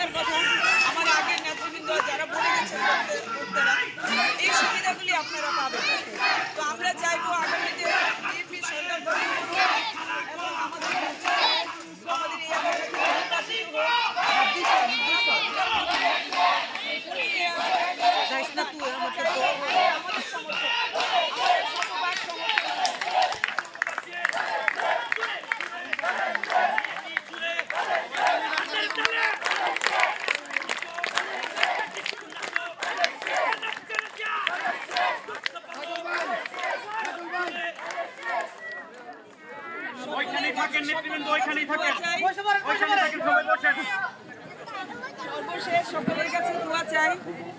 সুবিধার কথা আমার আগের নেতৃবৃন্দ যারা বলে গেছেন বক্তা- বক্তারা এই সুবিধাগুলি আপনারা পাবেন তো আমরা চাইব আগামীতে বিএনপি সরকার গঠন করুক এবং আমাদের রাজ্যে আমাদের এই এলাকাতে নির্বাচিত হোক। উনি যাইস না তুই আমাকে তো আমাদের সমর্থক আমাদের শতভাগ সমর্থক ওইখানেই থাকেন নেতৃবৃন্দ ওইখানেই থাকেন চাই। ওইখানে থাকেন সবাই বসেন সর্বশেষ সকলের কাছে দোয়া চাই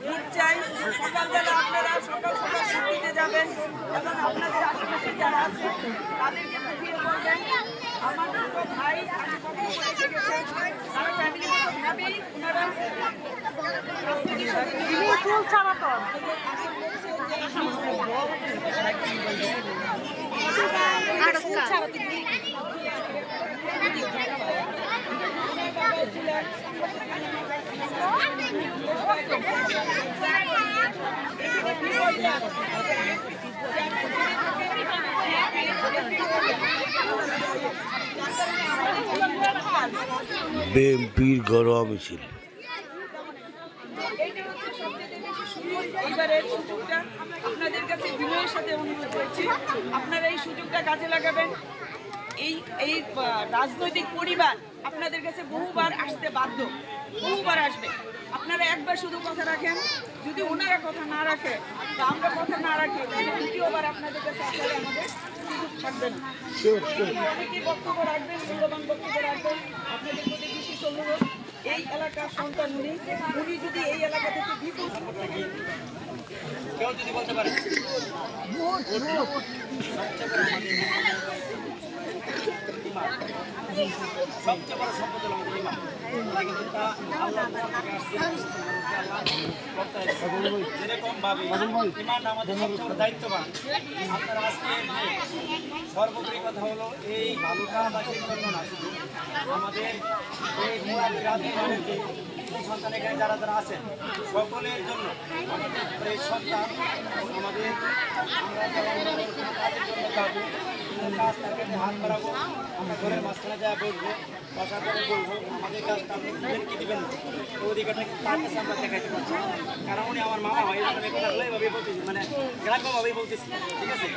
দুধ চাই সকালবেলা আপনারা সকাল সকাল ছুটিতে যাবেন এবং আপনাদের আশেপাশে যারা আছে তাদেরকে বুঝিয়ে বলবেন আমার দুটো ভাই আগে কখনো এসে গেছে তারা ফ্যামিলি ওনারা রাজনীতির সাথে জড়িত। বিএনপির ঘরোয়া মিছিল এবারের সুযোগটা আপনাদের কাছে বিনয়ের সাথে অনুরোধ করছি। আপনারা এই সুযোগটা কাজে লাগাবেন। এই এই রাজনৈতিক পরিবার আপনাদের কাছে বহুবার আসতে বাধ্য। বহুবার আসবে। আপনারা একবার শুধু কথা রাখেন। যদি ওনারা কথা না রাখে বা আমরা কথা না রাখি তাহলে দ্বিতীয়বার আপনাদের কাছে আসলে আমাদের সুযোগ থাকবে না। অনেকেই বক্তব্য রাখবেন মূল্যবান বক্তব্য রাখবেন। আপনাদের প্রতি এই এলাকার সন্তান উনি উনি যদি এই এলাকা থেকে কেউ যদি বলতে সবচেয়ে বড় সম্পদ যেরকম ভাবে আমাদের দায়িত্ববান। আপনারা আজকে সর্বোপরি কথা হলো, এই বালুকাবাসীর জন্য না শুধু আমাদের এই যে সন্তান এখানে যারা যারা আছেন, সকলের জন্য আমাদের সন্তান, আমাদের আমরা যারা কাজের জন্য কাজ হাত বাড়াবো আমরা ঘরের মাঝখানে যা বলব বসার বলব আমাদের কাজটা কি দিবেন অধিকারটা আমরা পারছি কারণ উনি আমার মামা হয় বলতেছি মানে গ্রাম্যভাবেই বলতেছি ঠিক আছে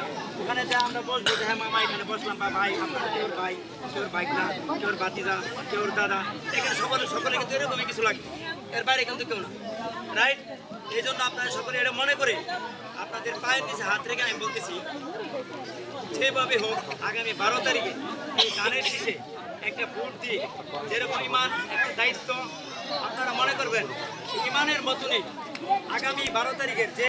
ওখানে যা আমরা বসবো যে হ্যাঁ মামা এখানে বসলাম বা ভাই আপনার কেউ ভাই কেউ বাইক না কেউ বাতিজা কেউ দাদা এখানে সকলে সকলে কিন্তু এরকমই কিছু লাগে এর বাইরে কিন্তু কেউ না রাইট এই জন্য আপনারা সকলে এটা মনে করে আপনাদের পায়ের নিচে হাত রেখে আমি বলতেছি যেভাবে হোক আগামী বারো তারিখে এই গানের শেষে একটা ভোট দিয়ে যেরকম ইমান, একটা দায়িত্ব, আপনারা মনে করবেন, ইমানের মতনই আগামী বারো তারিখের যে